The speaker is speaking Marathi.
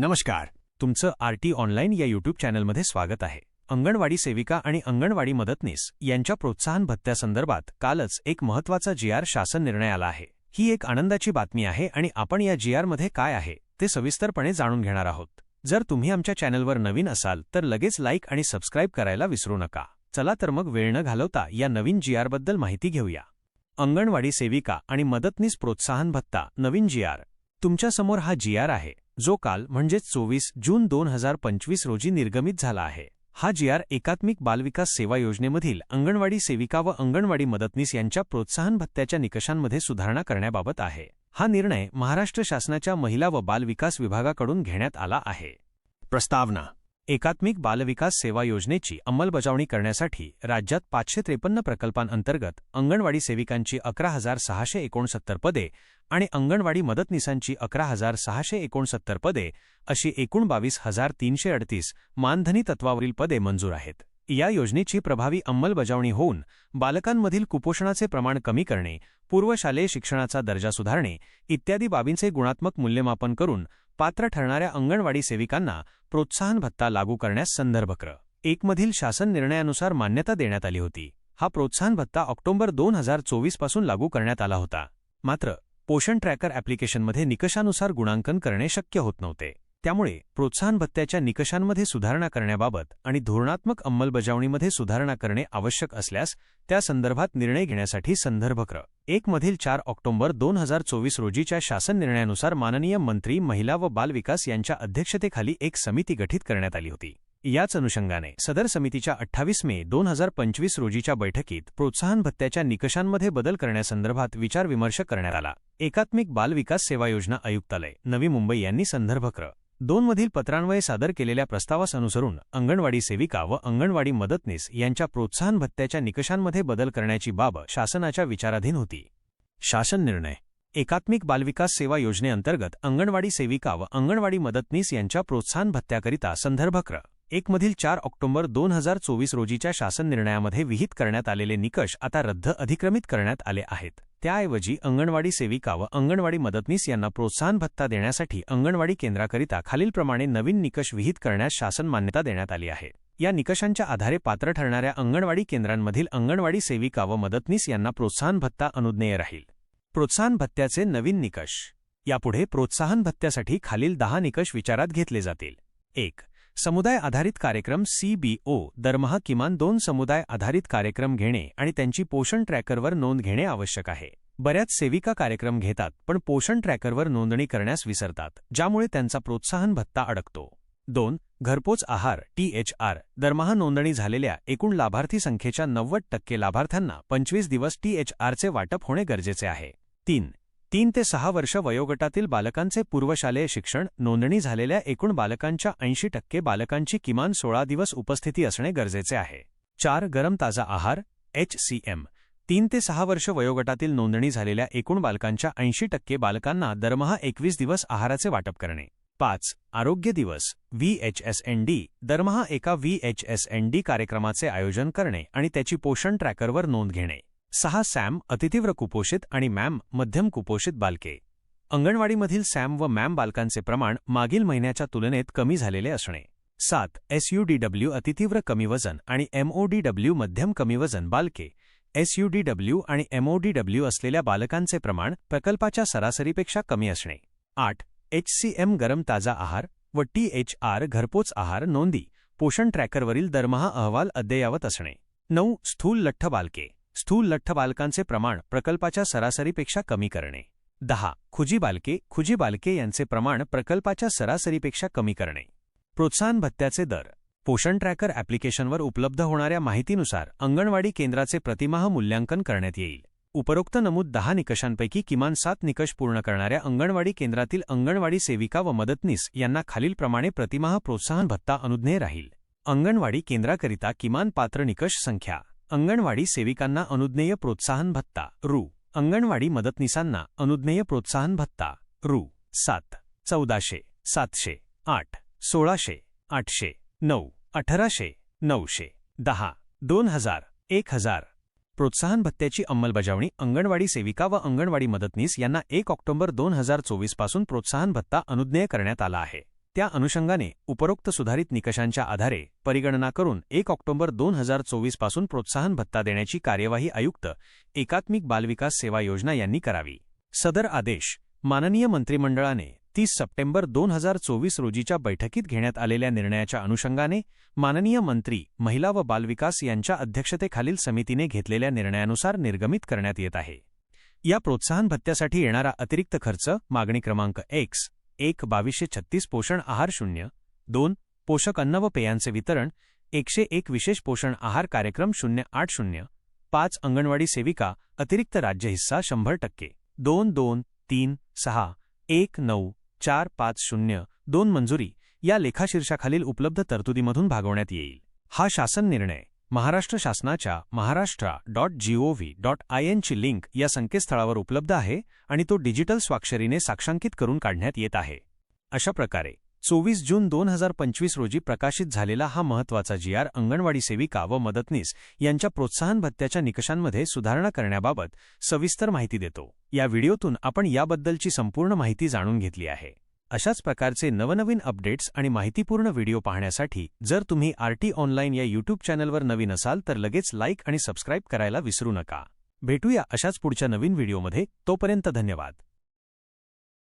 नमस्कार. तुमचं आरटी ऑनलाईन या यूट्यूब चॅनलमध्ये स्वागत आहे. अंगणवाडी सेविका आणि अंगणवाडी मदतनीस यांच्या प्रोत्साहन भत्त्यासंदर्भात कालच एक महत्त्वाचा जी आर शासन निर्णय आला आहे. ही एक आनंदाची बातमी आहे आणि आपण या जी आरमध्ये काय आहे ते सविस्तरपणे जाणून घेणार आहोत. जर तुम्ही आमच्या चॅनलवर नवीन असाल तर लगेच लाईक आणि सबस्क्राईब करायला विसरू नका. चला तर मग वेळ न घालवता या नवीन जी आरबद्दल माहिती घेऊया. अंगणवाडी सेविका आणि मदतनीस प्रोत्साहन भत्ता नवीन जी आर. तुमच्यासमोर हा जी आर आहे. जो काल म्हणजेच चोवीस जून दोन हजार पंचवीस रोजी निर्गमित झाला आहे. हा जी आर एकात्मिक बालविकास सेवा योजनेमधील अंगणवाडी सेविका व अंगणवाडी मदतनीस यांच्या प्रोत्साहन भत्त्याच्या निकषांमध्ये सुधारणा करण्याबाबत आहे. हा निर्णय महाराष्ट्र शासनाच्या महिला व बालविकास विभागाकडून घेण्यात आला आहे. प्रस्तावना एकात्मिक बालविकास सेवा योजनेची अंमलबजावणी करण्यासाठी राज्यात पाचशे त्रेपन्न प्रकल्पांअंतर्गत अंगणवाडी सेविकांची अकरा हजार सहाशे एकोणसत्तर पदे आणि अंगणवाडी मदतनीसांची अकरा हजार सहाशे एकोणसत्तर पदे अशी एकूण बावीस हजार तीनशे अडतीस मानधनी तत्वावरील पदे मंजूर आहेत. या योजनेची प्रभावी अंमलबजावणी होऊन बालकांमधील कुपोषणाचे प्रमाण कमी करणे पूर्वशालेय शिक्षणाचा दर्जा सुधारणे इत्यादी बाबींचे गुणात्मक मूल्यमापन करून पात्र ठरणाऱ्या अंगणवाडी सेविकांना प्रोत्साहन भत्ता लागू करण्यास संदर्भक्र एकमधील शासन निर्णयानुसार मान्यता देण्यात आली होती. हा प्रोत्साहन भत्ता ऑक्टोबर दोन हजार चोवीसपासून लागू करण्यात आला होता. मात्र पोषण ट्रॅकर ॲप्लिकेशनमध्ये निकषानुसार गुणांकन करणे शक्य होत नव्हते. त्यामुळे प्रोत्साहन भत्त्याच्या निकषांमध्ये सुधारणा करण्याबाबत आणि धोरणात्मक अंमलबजावणीमध्ये सुधारणा करणे आवश्यक असल्यास त्या संदर्भात निर्णय घेण्यासाठी संदर्भक्र एक मधील चार ऑक्टोबर दोन हजार चोवीस रोजीच्या शासन निर्णयानुसार माननीय मंत्री महिला व बालविकास यांच्या अध्यक्षतेखाली एक समिती गठीत करण्यात आली होती. याच अनुषंगाने सदर समितीच्या अठ्ठावीस मे दोन हजार पंचवीस रोजीच्या बैठकीत प्रोत्साहन भत्त्याच्या निकषांमध्ये बदल करण्यासंदर्भात विचारविमर्श करण्यात आला. एकात्मिक बालविकास सेवा योजना आयुक्तालय नवी मुंबई यांनी संदर्भक्र दोनमधील पत्रान्वये सादर केलेल्या प्रस्तावास अनुसरून अंगणवाडी सेविका व अंगणवाडी मदतनीस यांच्या प्रोत्साहन भत्त्याच्या निकषांमध्ये बदल करण्याची बाब शासनाच्या विचाराधीन होती. शासन निर्णय. एकात्मिक बालविकास सेवा योजनेअंतर्गत अंगणवाडी सेविका व अंगणवाडी मदतनीस यांच्या प्रोत्साहन भत्त्याकरिता संदर्भक्र एकमधील चार ऑक्टोबर दोन हजार चोवीस रोजीच्या शासन निर्णयामध्ये विहित करण्यात आलेले निकष आता रद्द अधिक्रमित करण्यात आले आहेत. त्याऐवजी अंगणवाडी सेविका व अंगणवाडी मदतनीस यांना प्रोत्साहन भत्ता देण्यासाठी अंगणवाडी केंद्राकरिता खालीलप्रमाणे नवीन निकष विहित करण्यास शासन मान्यता देण्यात आली आहे. या निकषांच्या आधारे पात्र ठरणाऱ्या अंगणवाडी केंद्रांमधील अंगणवाडी सेविका व मदतनीस यांना प्रोत्साहन भत्ता अनुज्ञेय राहील. प्रोत्साहन भत्त्याचे नवीन निकष. यापुढे प्रोत्साहन भत्त्यासाठी खालील दहा निकष विचारात घेतले जातील. एक समुदाय आधारित कार्यक्रम सीबीओ दरमहा किमान दोन समुदाय आधारित कार्यक्रम घेणे आणि त्यांची पोषण ट्रॅकरवर नोंद घेणे आवश्यक आहे. बऱ्याच सेविका कार्यक्रम घेतात पण पोषण ट्रॅकरवर नोंदणी करण्यास विसरतात ज्यामुळे त्यांचा प्रोत्साहन भत्ता अडकतो. दोन घरपोच आहार टीएचआर दरमहा नोंदणी झालेल्या एकूण लाभार्थी संख्येच्या नव्वद टक्के लाभार्थ्यांना पंचवीस दिवस टीएचआरचे वाटप होणे गरजेचे आहे. तीन तीन ते सहा वर्ष वयोगटातील बालकांचे पूर्वशालेय शिक्षण नोंदणी झालेल्या एकूण बालकांच्या ऐंशी टक्के बालकांची किमान सोळा दिवस उपस्थिती असणे गरजेचे आहे. चार गरम ताजा आहार एच सीएम तीन ते सहा वर्ष वयोगटातील नोंदणी झालेल्या एकूण बालकांच्या ऐंशी टक्के बालकांना दरमहा एकवीस दिवस आहाराचे वाटप करणे. पाच आरोग्य दिवस व्हीएचएसएनडी दरमहा एका व्हीएचएसएनडी कार्यक्रमाचे आयोजन करणे आणि त्याची पोषण ट्रॅकरवर नोंद घेणे. सहा सॅम अतितीव्र कुपोषित आणि मॅम मध्यम कुपोषित बालके. अंगणवाडीमधील सॅम व मॅम बालकांचे प्रमाण मागील महिन्याच्या तुलनेत कमी झालेले असणे. सात एसयूडीडब्ल्यू अतितीव्र कमी वजन आणि एमओडीडब्ल्यू मध्यम कमी वजन बालके. एसयूडीडब्ल्यू आणि एमओडीडब्ल्यू असलेल्या बालकांचे प्रमाण प्रकल्पाच्या सरासरीपेक्षा कमी असणे. आठ एचसीएम गरम ताजा आहार व टी एचआर घरपोच आहार नोंदी पोषण ट्रॅकरवरील दरमहा अहवाल अद्ययावत असणे. नऊ स्थूल लठ्ठ बालके. स्थूल लठ्ठ बालकांचे प्रमाण प्रकल्पाच्या सरासरीपेक्षा कमी करणे. दहा. खुजी बालके खुजी बालके यांचे प्रमाण प्रकल्पाच्या सरासरीपेक्षा कमी करणे. प्रोत्साहन भत्त्याचे दर. पोषण ट्रॅकर ॲप्लिकेशनवर उपलब्ध होणाऱ्या माहितीनुसार अंगणवाडी केंद्राचे प्रतिमाह मूल्यांकन करण्यात येईल. उपरोक्त नमूद दहा निकषांपैकी किमान सात निकष पूर्ण करणाऱ्या अंगणवाडी केंद्रातील अंगणवाडी सेविका व मदतनीस यांना खालीलप्रमाणे प्रतिमाह प्रोत्साहन भत्ता अनुज्ञेय राहील. अंगणवाडी केंद्राकरिता किमान पात्र निकष संख्या. अंगणवाडी सेविकांना अनुज्ञेय प्रोत्साहन भत्ता. रु. अंगणवाडी मदतनीसांना अनुज्ञेय प्रोत्साहन भत्ता. रु. सात. चौदाशे. सातशे. आठ. सोळाशे. आठशे. नऊ. अठराशे. नऊशे. दहा. दोन हजार. एक हजार. प्रोत्साहन भत्त्याची अंमलबजावणी अंगणवाडी सेविका व अंगणवाडी मदतनीस यांना एक ऑक्टोबर दोन हजार चोवीसपासून प्रोत्साहन भत्ता अनुज्ञेय करण्यात आला आहे. त्या अनुषंगाने उपरोक्त सुधारित निकषांच्या आधारे परिगणना करून एक ऑक्टोबर दोन हजार चोवीसपासून प्रोत्साहन भत्ता देण्याची कार्यवाही आयुक्त एकात्मिक बालविकास सेवा योजना यांनी करावी. सदर आदेश माननीय मंत्रिमंडळाने तीस सप्टेंबर दोन हजार चोवीस रोजीच्या बैठकीत घेण्यात आलेल्या निर्णयाच्या अनुषंगाने माननीय मंत्री महिला व बालविकास यांच्या अध्यक्षतेखालील समितीने घेतलेल्या निर्णयानुसार निर्गमित करण्यात येत आहे. या प्रोत्साहन भत्त्यासाठी येणारा अतिरिक्त खर्च मागणी क्रमांक एक्स एक बावीसशे छत्तीस पोषण आहार शून्य दोन पोषक अन्न व पेयांचे वितरण एकशे एक विशेष पोषण आहार कार्यक्रम शून्य आठ शून्य पाच अंगणवाडी सेविका अतिरिक्त राज्य हिस्सा शंभर टक्के दोन दोन तीन सहा एक नऊ चार पाच शून्य दोन मंजुरी या लेखाशीर्षाखालील उपलब्ध तरतुदीमधून भागवण्यात येईल. हा शासन निर्णय महाराष्ट्र शासनाच्या Maharashtra dot GOV dot I एनची link या संकेतस्थळावर उपलब्ध आहे आणि तो डिजिटल स्वाक्षरीने साक्षांकित करून काढण्यात येत आहे. अशा प्रकारे चोवीस जून दोन हजार पंचवीस रोजी प्रकाशित झालेला हा महत्त्वाचा जी आर अंगणवाडी सेविका व मदतनीस यांच्या प्रोत्साहन भत्त्याच्या निकषांमध्ये सुधारणा करण्याबाबत सविस्तर माहिती देतो. या व्हिडिओतून आपण याबद्दलची संपूर्ण माहिती जाणून घेतली आहे. अशाच प्रकारचे नवनवीन अपडेट्स आणि माहितीपूर्ण व्हिडिओ पाहण्यासाठी जर तुम्ही आरटी ऑनलाईन या यूट्यूब चॅनलवर नवीन असाल तर लगेच लाईक आणि सबस्क्राईब करायला विसरू नका. भेटूया अशाच पुढच्या नवीन व्हिडिओमध्ये. तोपर्यंत धन्यवाद.